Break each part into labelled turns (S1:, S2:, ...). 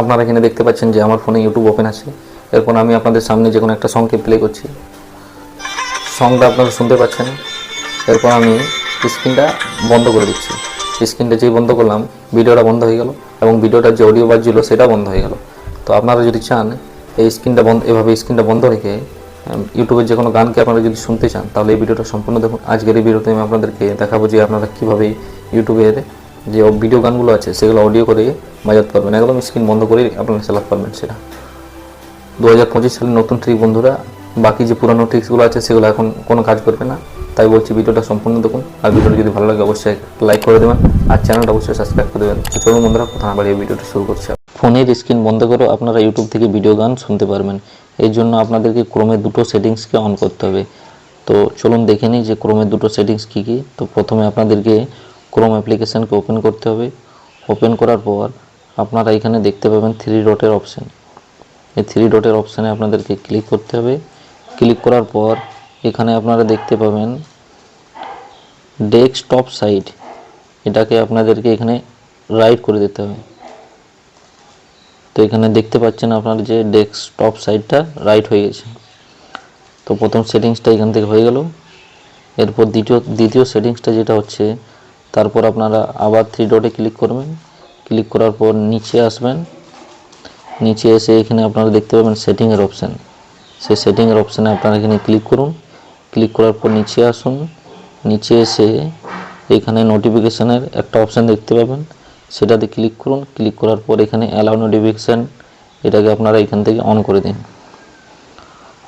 S1: আপনারা এখানে দেখতে পাচ্ছেন যে আমার ফোনে ইউটিউব ওপেন আছে। এরপর আমি আপনাদের সামনে যে কোনো একটা সংকে প্লে করছি। সংটা আপনারা শুনতে পাচ্ছেন। এরপর আমি স্ক্রিনটা বন্ধ করে দিচ্ছি। স্ক্রিনটা যেই বন্ধ করলাম ভিডিওটা বন্ধ হয়ে গেল এবং ভিডিওটার যে অডিও বাজছিল সেটা বন্ধ হয়ে গেল। তো আপনারা যদি চান, এই স্ক্রিনটা বন্ধ, এভাবে স্ক্রিনটা বন্ধ রেখে ইউটিউবের যে কোনো গানকে আপনারা যদি শুনতে চান, তাহলে এই ভিডিওটা সম্পূর্ণ দেখুন। আজকের এই ভিডিওতে আমি আপনাদেরকে দেখাবো যে আপনারা কীভাবে ইউটিউবের যে ভিডিও গানগুলো আছে, সেগুলো অডিও করে বাজাতে পারবেন একদম স্ক্রিন বন্ধ করে আপনারা চালাতে পারবেন সেটা। দু হাজার পঁচিশ সালের নতুন ট্রিক বন্ধুরা, বাকি যে পুরানো ট্রিক্সগুলো আছে, সেগুলো এখন কোনো কাজ করবে না। তাই বলছি ভিডিওটা সম্পূর্ণ দেখুন। আর ভিডিওটা যদি ভালো লাগে, অবশ্যই লাইক করে দেবেন। আর চ্যানেলটা অবশ্যই সাবস্ক্রাইব করে দেবেন। চলুন বন্ধুরা কথা না বাড়িয়ে ভিডিওটা শুরু করছি। ফোনের স্ক্রিন বন্ধ করে আপনারা ইউটিউব থেকে ভিডিও গান শুনতে পারবেন। এর জন্য আপনাদেরকে ক্রোমে দুটো সেটিংসকে অন করতে হবে। তো চলুন দেখে নিই যে ক্রোমের দুটো সেটিংস কী কী। তো প্রথমে আপনাদেরকে ক্রোম অ্যাপ্লিকেশানকে ওপেন করতে হবে। ওপেন করার পর আপনারা এখানে দেখতে পাবেন থ্রি ডটের অপশান এই থ্রি ডটের অপশানে আপনাদেরকে ক্লিক করতে হবে। ক্লিক করার পর এখানে আপনারা দেখতে পাবেন ডেস্কটপ সাইট এটাকে আপনাদেরকে এখানে রাইট করে দিতে হবে। তো এখানে দেখতে পাচ্ছেন আপনার যে ডেস্কটপ সাইটটা রাইট হয়ে গেছে। তো প্রথম সেটিংসটা এখান থেকে হয়ে গেল। এরপর দ্বিতীয় দ্বিতীয় সেটিংসটা যেটা হচ্ছে তারপর আপনারা আবার থ্রি ডটে ক্লিক করবেন। ক্লিক করার পর নিচে আসবেন। নিচে এসে এখানে আপনারা দেখতে পাবেন সেটিংয়ের অপশান সেই সেটিংয়ের অপশানে আপনারা এখানে ক্লিক করুন। ক্লিক করার পর নিচে আসুন। নিচে এসে এখানে নোটিফিকেশানের একটা অপশান দেখতে পাবেন। সেটাতে ক্লিক করুন। ক্লিক করার পর এখানে অ্যালাউ নোটিফিকেশান এটাকে আপনারা এখান থেকে অন করে দিন।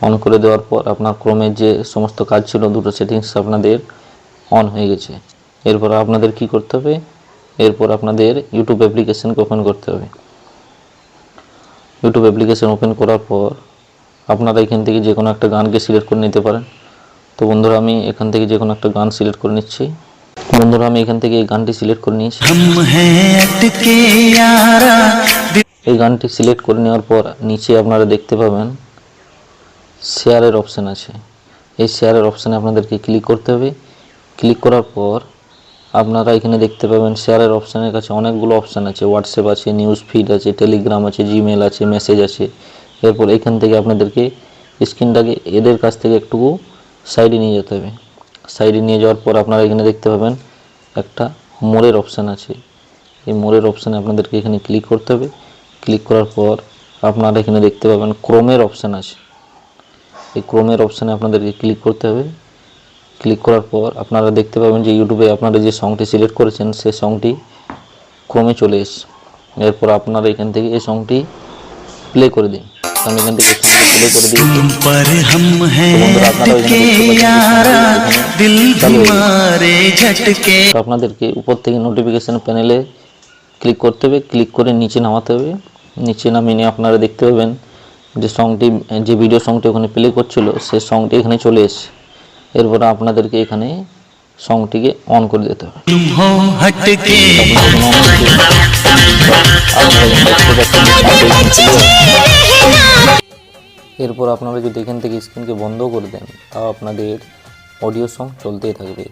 S1: অন করে দেওয়ার পর আপনার ক্রমের যে সমস্ত কাজ ছিল, দুটো সেটিংস আপনাদের অন হয়ে গেছে। এরপর আপনাদের কি করতে হবে? এরপর আপনাদের ইউটিউব অ্যাপ্লিকেশানকে ওপেন করতে হবে। ইউটিউব অ্যাপ্লিকেশান ওপেন করার পর আপনারা এখান থেকে যে কোনো একটা গানকে সিলেক্ট করে নিতে পারেন। তো বন্ধুরা আমি এখান থেকে যে কোনো একটা গান সিলেক্ট করে নিচ্ছি। বন্ধুরা আমি এখান থেকে এই গানটি সিলেক্ট করে নিয়েছি। এই গানটি সিলেক্ট করে নেওয়ার পর নিচে আপনারা দেখতে পাবেন শেয়ারের অপশান আছে। এই শেয়ারের অপশানে আপনাদেরকে ক্লিক করতে হবে। ক্লিক করার পর আপনারা এখানে দেখতে পাবেন শেয়ারের অপশানের কাছে অনেকগুলো অপশান আছে। হোয়াটসঅ্যাপ আছে নিউজ ফিড আছে টেলিগ্রাম আছে জিমেল আছে মেসেজ আছে। এরপর এখান থেকে আপনাদেরকে স্ক্রিনটাকে এদের কাছ থেকে একটুকু সাইডে নিয়ে যেতে হবে। সাইডে নিয়ে যাওয়ার পর আপনারা এখানে দেখতে পাবেন একটা মোড়ের অপশান আছে। এই মোড়ের অপশানে আপনাদেরকে এখানে ক্লিক করতে হবে। ক্লিক করার পর আপনারা এখানে দেখতে পাবেন ক্রোমের অপশান আছে। এই ক্রোমের অপশানে আপনাদেরকে ক্লিক করতে হবে। ক্লিক করার পর আপনারা দেখতে পাবেন যে ইউটিউবে আপনারা যে সংটি সিলেক্ট করেছেন সে সংটি ক্রমে চলে এস এরপর আপনারা এখান থেকে এই সংটি প্লে করে দিন। আমি এখান থেকে প্লে করে দিই আপনাদেরকে উপর থেকে নোটিফিকেশান প্যানেলে ক্লিক করতে হবে। ক্লিক করে নিচে নামাতে হবে। নিচে নামিয়ে নিয়ে আপনারা দেখতে পাবেন যে সংটি যে ভিডিও সংটি ওখানে প্লে করছিল সে সংটি এখানে চলে এসে এরপরে আপনাদেরকে এখানে সংটিকে অন করে দিতে হবে। এরপর আপনারা যদি এখান থেকে স্ক্রিনকে বন্ধ করে দেন তাও আপনাদের অডিও সং চলতেই থাকবে।